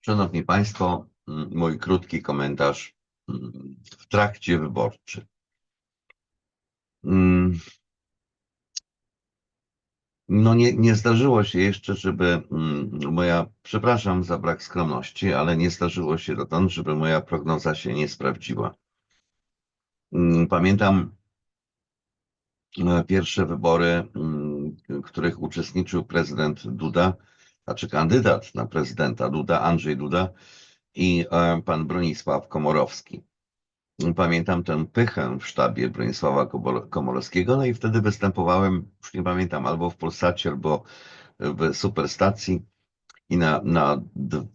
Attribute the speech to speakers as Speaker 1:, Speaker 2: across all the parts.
Speaker 1: Szanowni Państwo, mm, mój krótki komentarz mm, w trakcie wyborczym. Mm. No nie, nie zdarzyło się jeszcze, żeby moja, przepraszam za brak skromności, ale nie zdarzyło się dotąd, żeby moja prognoza się nie sprawdziła. Pamiętam e, pierwsze wybory, w których uczestniczył prezydent Duda znaczy kandydat na prezydenta Duda, Andrzej Duda i e, pan Bronisław Komorowski. Pamiętam tę pychę w sztabie Bronisława Komorowskiego, no i wtedy występowałem, już nie pamiętam, albo w Polsacie, albo w Superstacji i na, na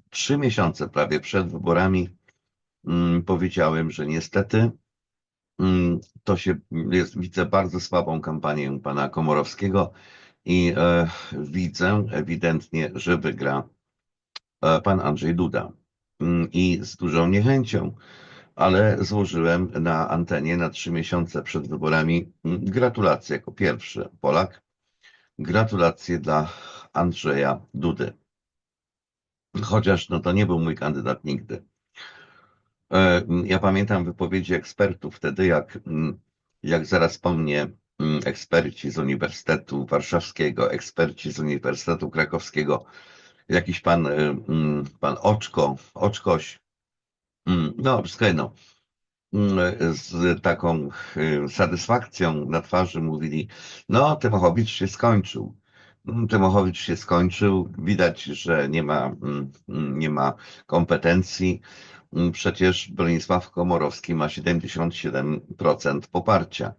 Speaker 1: trzy miesiące prawie przed wyborami mm, powiedziałem, że niestety mm, to się jest, widzę bardzo słabą kampanię pana Komorowskiego i e, widzę ewidentnie, że wygra e, pan Andrzej Duda. Mm, I z dużą niechęcią, ale złożyłem na antenie na trzy miesiące przed wyborami mm, gratulacje jako pierwszy Polak. Gratulacje dla Andrzeja Dudy. Chociaż no to nie był mój kandydat nigdy. E, ja pamiętam wypowiedzi ekspertów wtedy, jak, jak zaraz po mnie eksperci z Uniwersytetu Warszawskiego, eksperci z Uniwersytetu Krakowskiego, jakiś pan, y, mm, pan Oczko, Oczkoś, mm, no, słuchaj, no, z taką y, satysfakcją na twarzy mówili, no, Tymochowicz się skończył. Tymochowicz się skończył, widać, że nie ma, nie ma kompetencji. Przecież Bronisław Komorowski ma 77% poparcia.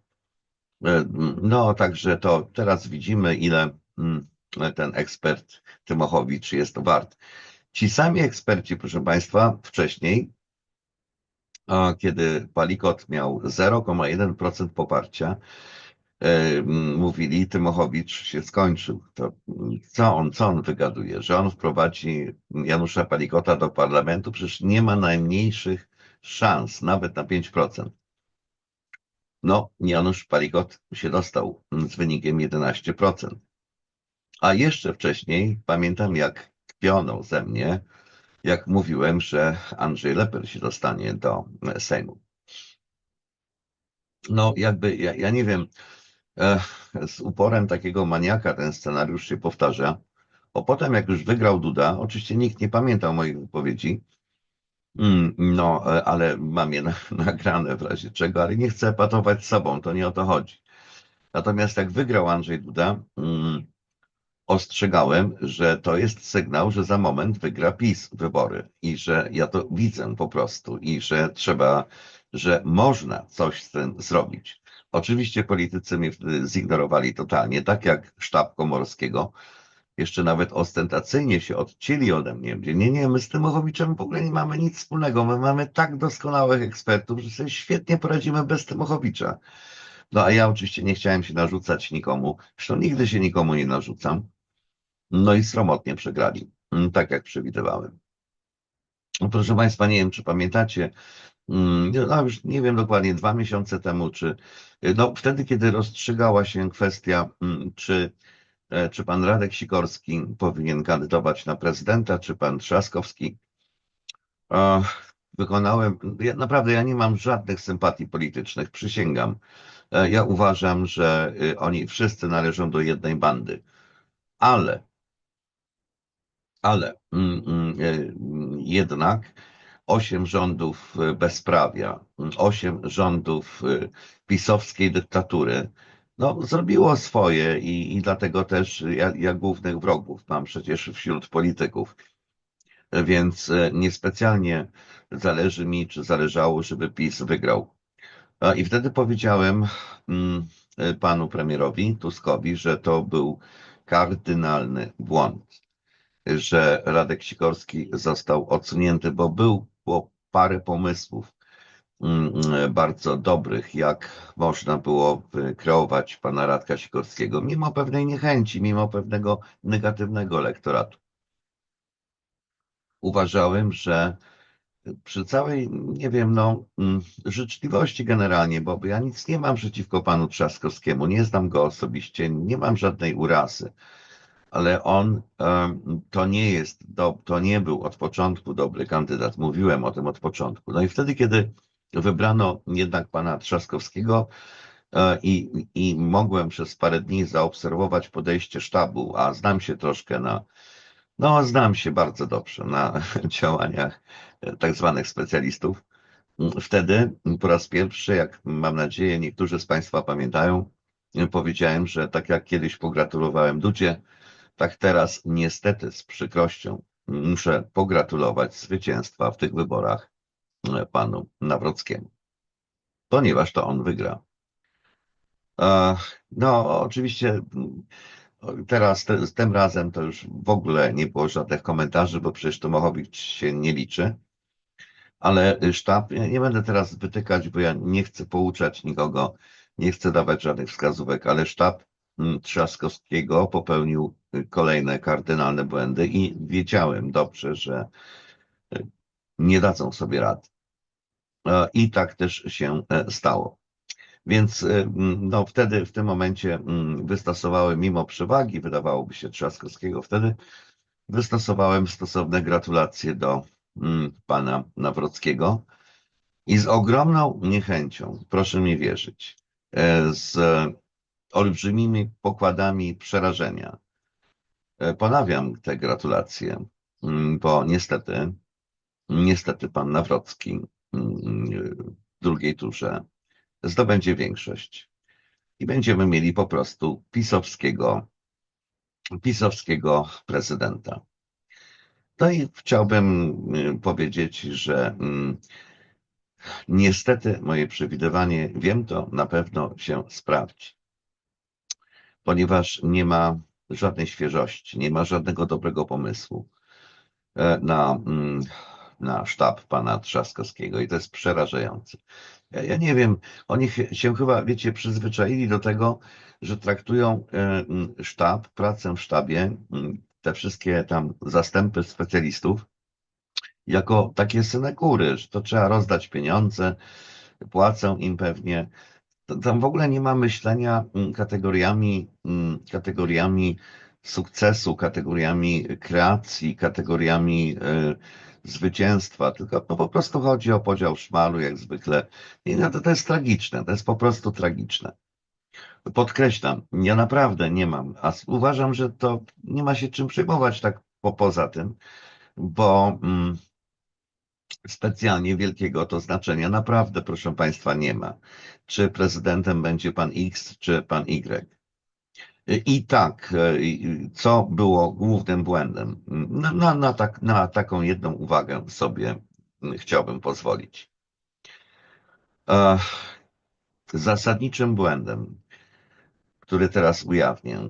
Speaker 1: E, no, także to teraz widzimy, ile mm, ten ekspert Tymochowicz jest wart. Ci sami eksperci, proszę Państwa, wcześniej, kiedy Palikot miał 0,1% poparcia, e, mówili, Tymochowicz się skończył. To co on, co on wygaduje? Że on wprowadzi Janusza Palikota do parlamentu? Przecież nie ma najmniejszych szans, nawet na 5%. No, Janusz Palikot się dostał z wynikiem 11%. A jeszcze wcześniej pamiętam, jak kpiono ze mnie, jak mówiłem, że Andrzej Leper się dostanie do Sejmu. No, jakby, ja, ja nie wiem, e, z uporem takiego maniaka ten scenariusz się powtarza. Bo potem, jak już wygrał Duda, oczywiście nikt nie pamiętał moich wypowiedzi, no, e, ale mam je nagrane w razie czego, ale nie chcę patować sobą, to nie o to chodzi. Natomiast jak wygrał Andrzej Duda, mm, ostrzegałem, że to jest sygnał, że za moment wygra PiS wybory i że ja to widzę po prostu i że trzeba, że można coś z tym zrobić. Oczywiście politycy mnie zignorowali totalnie, tak jak sztab Komorskiego, jeszcze nawet ostentacyjnie się odcięli ode mnie. Nie, nie, my z Tymochowiczem w ogóle nie mamy nic wspólnego. My mamy tak doskonałych ekspertów, że sobie świetnie poradzimy bez Tymochowicza. No a ja oczywiście nie chciałem się narzucać nikomu. Zresztą nigdy się nikomu nie narzucam. No i sromotnie przegrali, mm, tak jak przewidywałem. No, proszę Państwa, nie wiem, czy pamiętacie, mm, no już nie wiem dokładnie, dwa miesiące temu, czy no wtedy, kiedy rozstrzygała się kwestia, mm, czy czy pan Radek Sikorski powinien kandydować na prezydenta, czy pan Trzaskowski. E, wykonałem, ja, naprawdę ja nie mam żadnych sympatii politycznych, przysięgam. E, ja uważam, że oni wszyscy należą do jednej bandy. Ale, ale mm, mm, jednak osiem rządów bezprawia, osiem rządów pisowskiej dyktatury, no, zrobiło swoje i, i dlatego też ja, ja głównych wrogów mam przecież wśród polityków. Więc e, niespecjalnie zależy mi, czy zależało, żeby PiS wygrał. I wtedy powiedziałem mm, e, panu premierowi Tuskowi, że to był kardynalny błąd, że Radek Sikorski został odsunięty, bo był, było parę pomysłów, bardzo dobrych, jak można było kreować pana Radka Sikorskiego, mimo pewnej niechęci, mimo pewnego negatywnego elektoratu. Uważałem, że przy całej, nie wiem, no, mm, życzliwości generalnie, bo ja nic nie mam przeciwko panu Trzaskowskiemu, nie znam go osobiście, nie mam żadnej urazy, ale on to nie jest, to nie był od początku dobry kandydat. Mówiłem o tym od początku. No i wtedy, kiedy wybrano jednak pana Trzaskowskiego e, i, i mogłem przez parę dni zaobserwować podejście sztabu, a znam się troszkę na, no znam się bardzo dobrze na działaniach e, tak zwanych specjalistów. Wtedy po raz pierwszy, jak mam nadzieję niektórzy z Państwa pamiętają, powiedziałem, że tak jak kiedyś pogratulowałem Dudzie, tak teraz niestety z przykrością muszę pogratulować zwycięstwa w tych wyborach panu Nawrockiemu, ponieważ to on wygra. No, oczywiście mm, teraz, te- tym razem to już w ogóle nie było żadnych komentarzy, bo przecież Tomachowicz się nie liczy. Ale sztab, ja nie będę teraz wytykać, bo ja nie chcę pouczać nikogo, nie chcę dawać żadnych wskazówek, ale sztab mm, Trzaskowskiego popełnił kolejne kardynalne błędy i wiedziałem dobrze, że y, nie dadzą sobie rady. E, I tak też się e, stało. Więc mm, no, wtedy, w tym momencie wystosowałem, mimo przewagi, wydawałoby się Trzaskowskiego, wtedy wystosowałem stosowne gratulacje do pana Nawrockiego i z ogromną niechęcią, proszę mi wierzyć, e, z olbrzymimi pokładami przerażenia e, ponawiam te gratulacje, bo niestety, niestety pan Nawrocki drugiej turze zdobędzie większość i będziemy mieli po prostu pisowskiego, pisowskiego prezydenta. No i chciałbym y, powiedzieć, że mm, niestety moje przewidywanie, wiem to, na pewno się sprawdzi, ponieważ nie ma żadnej świeżości, nie ma żadnego dobrego pomysłu e, na, mm, na sztab pana Trzaskowskiego i to jest przerażające. Ja, ja nie wiem, oni się chyba, wiecie, przyzwyczaili do tego, że traktują e, sztab, pracę w sztabie, te wszystkie tam zastępy specjalistów, jako takie synekury, że to trzeba rozdać pieniądze, płacą im pewnie. Tam w ogóle nie ma myślenia kategoriami, kategoriami sukcesu, kategoriami kreacji, kategoriami e, zwycięstwa, tylko no, po prostu chodzi o podział szmalu, jak zwykle. I no, to, to jest tragiczne, to jest po prostu tragiczne. Podkreślam, ja naprawdę nie mam, a uważam, że to nie ma się czym przejmować tak po, poza tym, bo mm, specjalnie wielkiego to znaczenia naprawdę, proszę Państwa, nie ma. Czy prezydentem będzie pan X, czy pan Y. I tak, e, co było głównym błędem? Na, na, tak, na taką jedną uwagę sobie chciałbym pozwolić. E, Zasadniczym błędem, który teraz ujawnię,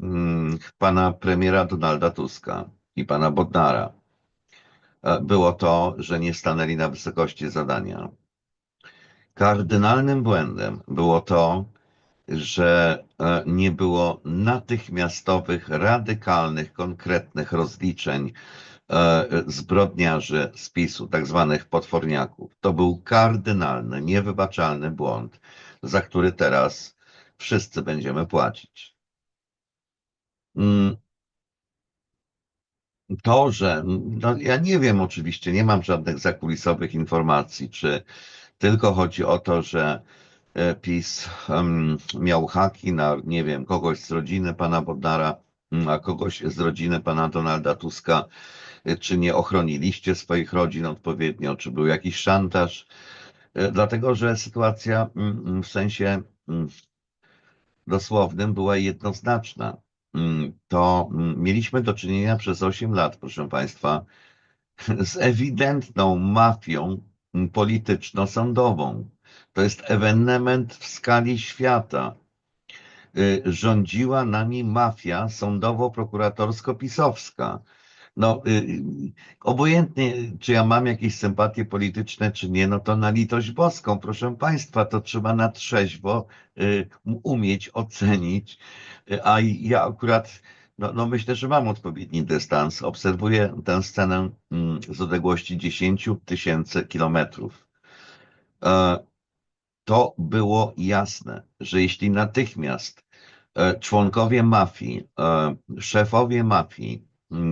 Speaker 1: mm, pana premiera Donalda Tuska i pana Bodnara, e, było to, że nie stanęli na wysokości zadania. Kardynalnym błędem było to, że nie było natychmiastowych, radykalnych, konkretnych rozliczeń e, zbrodniarzy z PiSu, tak zwanych potworniaków. To był kardynalny, niewybaczalny błąd, za który teraz wszyscy będziemy płacić. Mm, To, że no ja nie wiem oczywiście, nie mam żadnych zakulisowych informacji, czy tylko chodzi o to, że e, PiS em, miał haki na, nie wiem, kogoś z rodziny pana Bodnara, mm, a kogoś z rodziny pana Donalda Tuska, e, czy nie ochroniliście swoich rodzin odpowiednio, czy był jakiś szantaż, E, dlatego że sytuacja mm, mm, w sensie dosłownym była jednoznaczna. To mieliśmy do czynienia przez 8 lat, proszę Państwa, z ewidentną mafią polityczno-sądową. To jest ewenement w skali świata. Y, Rządziła nami mafia sądowo-prokuratorsko-pisowska. No, y, obojętnie, czy ja mam jakieś sympatie polityczne, czy nie, no to na litość boską, proszę Państwa, to trzeba na trzeźwo y, umieć ocenić. A ja akurat, no, no myślę, że mam odpowiedni dystans. Obserwuję tę scenę mm, z odległości 10 tysięcy kilometrów. E, To było jasne, że jeśli natychmiast e, członkowie mafii, e, szefowie mafii,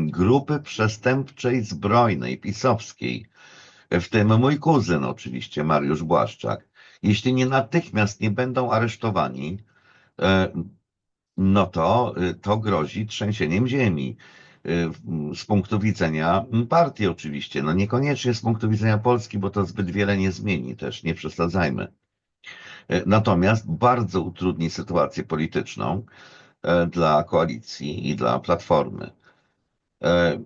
Speaker 1: grupy przestępczej zbrojnej, pisowskiej, w tym mój kuzyn oczywiście, Mariusz Błaszczak, jeśli nie natychmiast nie będą aresztowani, no to, to grozi trzęsieniem ziemi. Z punktu widzenia partii oczywiście, no niekoniecznie z punktu widzenia Polski, bo to zbyt wiele nie zmieni też, nie przesadzajmy. Natomiast bardzo utrudni sytuację polityczną e, dla koalicji i dla platformy. E,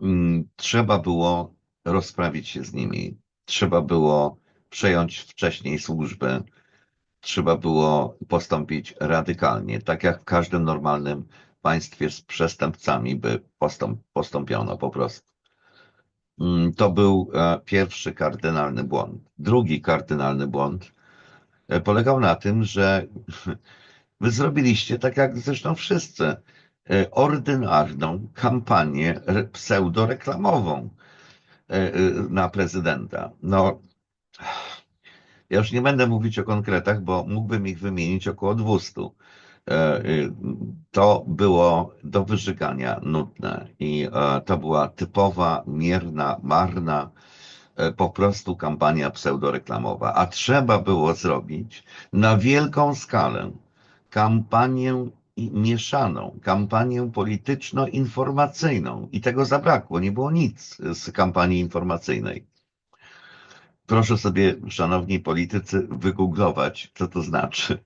Speaker 1: mm, trzeba było rozprawić się z nimi, trzeba było przejąć wcześniej służbę, trzeba było postąpić radykalnie, tak jak w każdym normalnym państwie z przestępcami by postąp, postąpiono po prostu. Mm, to był e, pierwszy kardynalny błąd. Drugi kardynalny błąd e, polegał na tym, że wy zrobiliście, tak jak zresztą wszyscy, e, ordynarną kampanię pseudoreklamową na prezydenta. No, ja już nie będę mówić o konkretach, bo mógłbym ich wymienić około 200. E, y, to było do wyżygania nudne i e, to była typowa, mierna, marna, e, po prostu kampania pseudoreklamowa. A trzeba było zrobić na wielką skalę kampanię mieszaną, kampanię polityczno-informacyjną. I tego zabrakło, nie było nic z kampanii informacyjnej. Proszę sobie, szanowni politycy, wygooglować, co to znaczy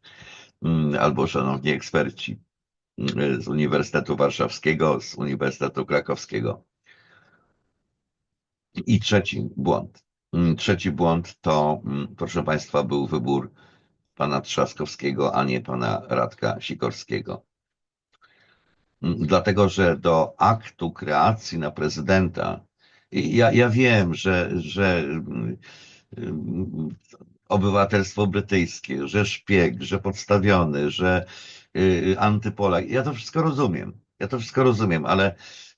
Speaker 1: albo szanowni eksperci mm, z Uniwersytetu Warszawskiego, z Uniwersytetu Krakowskiego. I trzeci błąd. Mm, trzeci błąd to, proszę Państwa, był wybór pana Trzaskowskiego, a nie pana Radka Sikorskiego. Dlatego, że do aktu kreacji na prezydenta, ja, ja wiem, że, że obywatelstwo brytyjskie, że szpieg, że podstawiony, że y, antypolak. Ja to wszystko rozumiem. Ja to wszystko rozumiem, ale,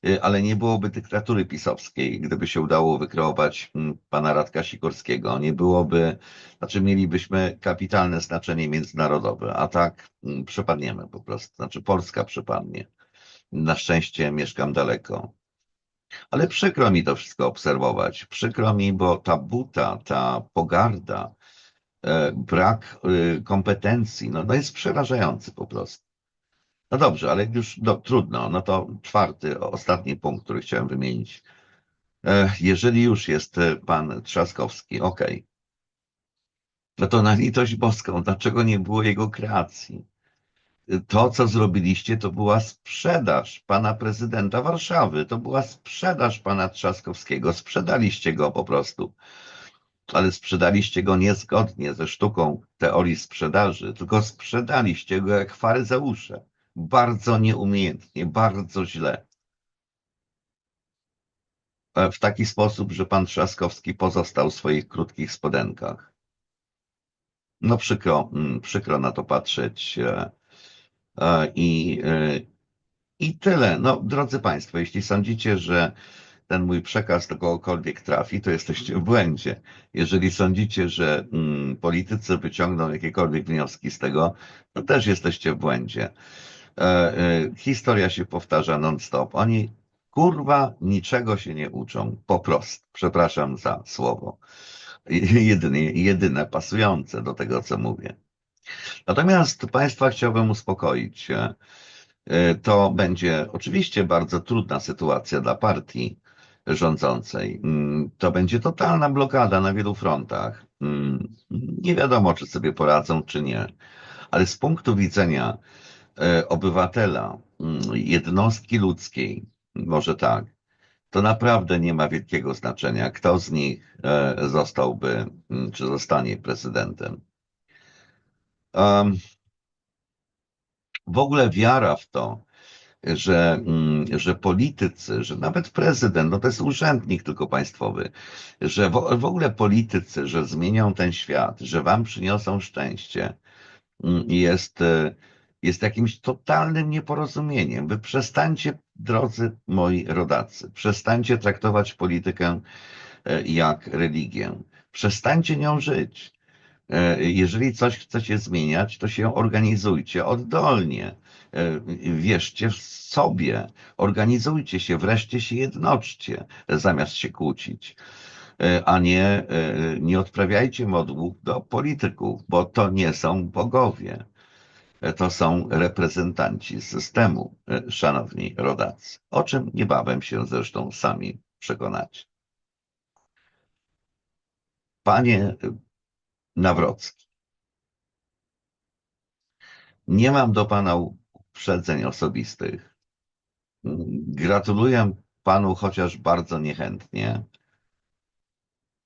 Speaker 1: y, ale nie byłoby dyktatury pisowskiej, gdyby się udało wykreować mm, pana Radka Sikorskiego. Nie byłoby, znaczy mielibyśmy kapitalne znaczenie międzynarodowe, a tak mm, przepadniemy po prostu. Znaczy Polska przepadnie. Na szczęście mieszkam daleko. Ale przykro mi to wszystko obserwować. Przykro mi, bo ta buta, ta pogarda, brak e, kompetencji, no, no jest przerażający po prostu. No dobrze, ale już no, trudno. No to czwarty, ostatni punkt, który chciałem wymienić. E, jeżeli już jest pan Trzaskowski, ok. No to na litość boską, dlaczego nie było jego kreacji? To, co zrobiliście, to była sprzedaż pana prezydenta Warszawy. To była sprzedaż pana Trzaskowskiego. Sprzedaliście go po prostu ale sprzedaliście go niezgodnie ze sztuką teorii sprzedaży, tylko sprzedaliście go jak faryzeusze. Bardzo nieumiejętnie, bardzo źle. E, w taki sposób, że pan Trzaskowski pozostał w swoich krótkich spodenkach. No przykro, mm, przykro na to patrzeć. E, e, I, I tyle. No, drodzy Państwo, jeśli sądzicie, że ten mój przekaz do kogokolwiek trafi, to jesteście w błędzie. Jeżeli sądzicie, że mm, politycy wyciągną jakiekolwiek wnioski z tego, to też jesteście w błędzie. E, e, historia się powtarza non-stop. Oni kurwa niczego się nie uczą, po prostu. Przepraszam za słowo. Jedyne, jedyne pasujące do tego, co mówię. Natomiast Państwa chciałbym uspokoić. E, to będzie oczywiście bardzo trudna sytuacja dla partii, rządzącej. Mm, to będzie totalna blokada na wielu frontach. Mm, nie wiadomo, czy sobie poradzą, czy nie. Ale z punktu widzenia e, obywatela, mm, jednostki ludzkiej, może tak, to naprawdę nie ma wielkiego znaczenia, kto z nich e, zostałby, czy zostanie prezydentem. W ogóle wiara w to, że, mm, że politycy, że nawet prezydent, no to jest urzędnik tylko państwowy, że w, w ogóle politycy, że zmienią ten świat, że wam przyniosą szczęście, mm, jest, e, jest jakimś totalnym nieporozumieniem. Wy przestańcie, drodzy moi rodacy, przestańcie traktować politykę e, jak religię. Przestańcie nią żyć. E, Jeżeli coś chcecie zmieniać, to się organizujcie oddolnie. E, Wierzcie w sobie, organizujcie się, wreszcie się jednoczcie, zamiast się kłócić. E, A nie, nie odprawiajcie modłów do polityków, bo to nie są bogowie. To są reprezentanci systemu, szanowni rodacy. O czym niebawem się zresztą sami przekonacie. Panie Nawrocki, nie mam do Pana uprzedzeń osobistych. Gratuluję Panu, chociaż bardzo niechętnie.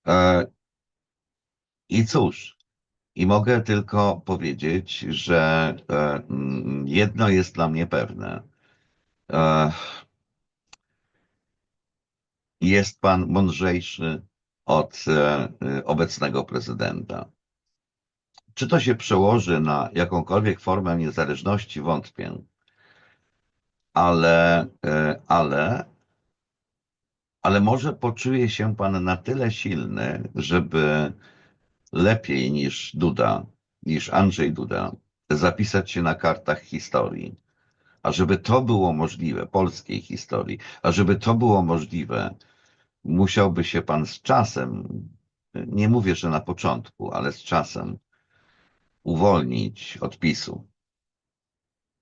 Speaker 1: E, I cóż, i mogę tylko powiedzieć, że e, jedno jest dla mnie pewne. E, Jest Pan mądrzejszy od obecnego prezydenta. Czy to się przełoży na jakąkolwiek formę niezależności, wątpię. Ale, e, ale, ale może poczuje się Pan na tyle silny, żeby lepiej niż Duda, niż Andrzej Duda, zapisać się na kartach historii. A żeby to było możliwe, polskiej historii, a żeby to było możliwe, musiałby się Pan z czasem, nie mówię, że na początku, ale z czasem, uwolnić od PiSu.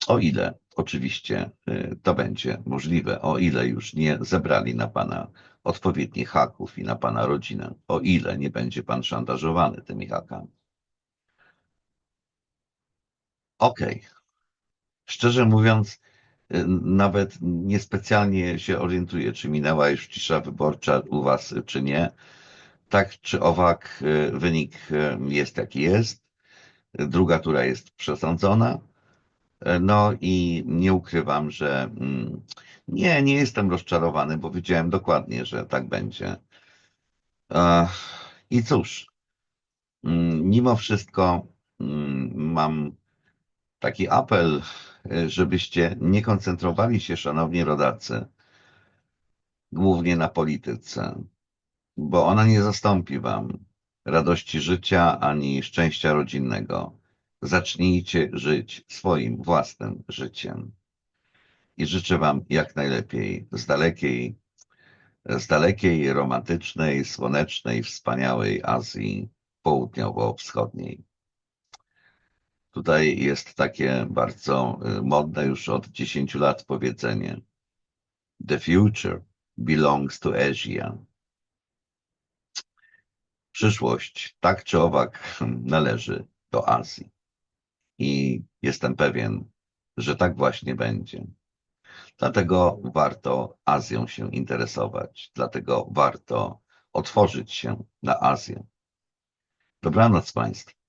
Speaker 1: O ile oczywiście y, to będzie możliwe, o ile już nie zebrali na Pana odpowiednich haków i na Pana rodzinę, o ile nie będzie Pan szantażowany tymi hakami. Okej. Szczerze mówiąc, y, nawet niespecjalnie się orientuję, czy minęła już cisza wyborcza u Was, czy nie. Tak czy owak, y, wynik jest jaki jest. Druga tura jest przesądzona. No i nie ukrywam, że mm, nie, nie jestem rozczarowany, bo wiedziałem dokładnie, że tak będzie. Ech, I cóż, mm, mimo wszystko mm, mam taki apel, y, żebyście nie koncentrowali się, szanowni rodacy, głównie na polityce, bo ona nie zastąpi wam radości życia ani szczęścia rodzinnego. Zacznijcie żyć swoim własnym życiem. I życzę wam jak najlepiej z dalekiej, z dalekiej, romantycznej, słonecznej, wspaniałej Azji południowo-wschodniej. Tutaj jest takie bardzo y, modne już od 10 lat powiedzenie. The future belongs to Asia. Przyszłość, tak czy owak, należy do Azji. I jestem pewien, że tak właśnie będzie. Dlatego warto Azją się interesować, dlatego warto otworzyć się na Azję. Dobranoc Państwu.